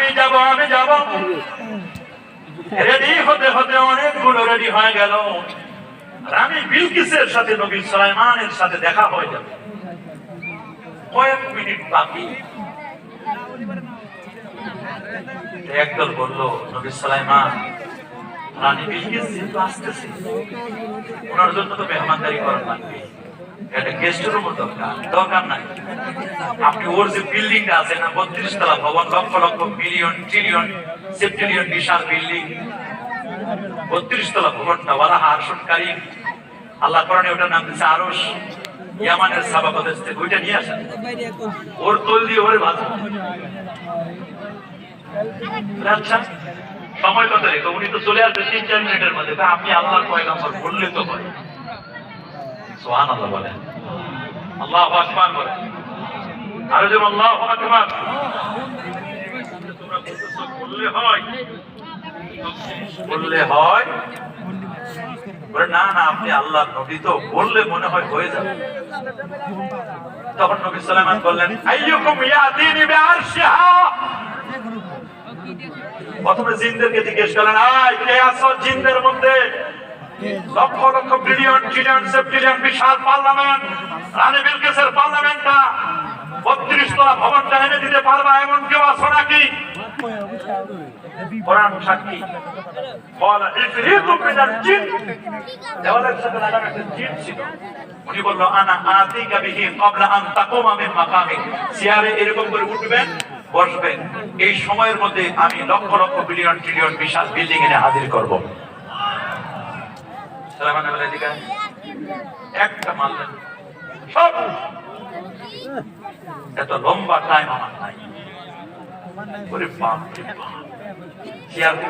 আমি যাব আমি যাব। রেডি হতে হতে অনেকগুলো রেডি হয়ে গেল। রানী বিলকিসের সাথে নবী সুলাইমানের সাথে দেখা হয়ে যাবে কয়েক মিনিট বাকি। একদল বলল, নবী সুলাইমান, রানী বিলকিস যেহেতু আসতেছে। ওনার জন্য তো মেহমানদারি করা লাগবে। একটা গেস্ট রুমও দরকার। দরকার নাই। আপনি ওর যে বিল্ডিংটা আছে না বত্রিশ তলা ভবন, লক্ষ লক্ষ মিলিয়ন ট্রিলিয়ন সেপ্টিলিয়ন বিশাল বিল্ডিং বত্রিশ তলা ভবনটা আল্লাহ ওটার নাম দিচ্ছে আরশ। ইয়ামানের সাবাকত থেকে ওইটা নিয়ে আসেন। ওর তোল দিয়ে ওরে আচ্ছা সময় কত রেখে উনি তো চলে আসবে তিন চার মিনিটের মধ্যে। আপনি আল্লাহর কয় নম্বর বললে তো হয়। আল্লাহ যেমন আল্লাহ বললে হয়। বললে হয়। না না, আপনি আল্লাহ নবী তো বললে মনে হয় হয়ে যাবে। তখন নবী সালামান বললেন, আইয়ুকুম ইয়াতিনি বিআরশিহা প্রথমে জিজ্ঞেস করলেন, আয়, কে আছো জিনদের মধ্যে? লক্ষ লক্ষ বিলিয়ন ট্রিলিয়ন সেপ্টিলিয়ন বিশাল পার্লামেন্ট রানী পার্লামেন্টটা বত্রিশ তলা ভবনটা এনে দিতে পারবা, এমন কেউ আছো নাকি? এরকম করে উঠবেন, বসবেন। এই সময়ের মধ্যে আমি লক্ষ লক্ষ বিলিয়ন ট্রিলিয়ন বিশাল বিল্ডিং এনে হাজির করব সালামান আলাইহি এদিকে আয়। একটা মারলেন সব। এত লম্বা টাইম আমার নাই। ওরে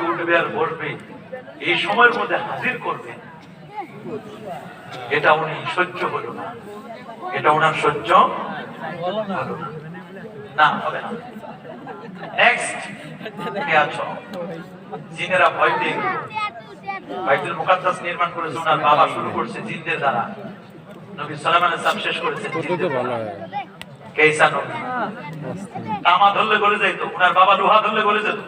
উঠবে আর বসবে। এই সময়ের মধ্যে হাজির করবে। এটা উনি সহ্য হলো না। এটা ওনার সহ্য না। হবে না। নেক্সট কে ভয় পেয়ে বাইতুল মুকাদ্দাস নির্মাণ করেছে ওনার বাবা শুরু করছে জিনদের দ্বারা নবী সালাম আলাইহিস সালাম শেষ করেছেন জিনদের দ্বারা। কেইসা নবী তামা ধরলে গলে যাইতো ওনার বাবা লোহা ধরলে গলে যেত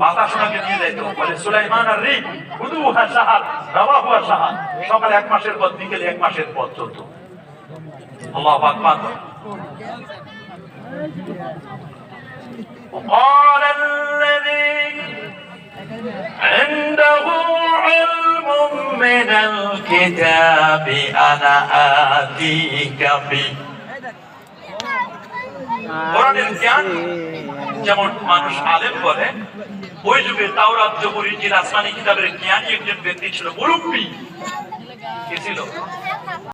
বাতাস ওনাকে নিয়ে যাইতো বলে সুলাইমান আর রিক হুদুহা সাহাব রাওয়াহুয়া সাহাব সকালে এক মাসের পর বিকেলে এক মাসের পর চলতো আল্লাহু আকবার وقال الذي عنده علم من الكتاب أنا آتيك به কোরআনের জ্ঞান যেমন মানুষ আলেম বলে ওই যুগে তাওরাত জবুর ইনজিল আসমানি কিতাবের জ্ঞানী একজন ব্যক্তি ছিল মুরব্বী কে ছিল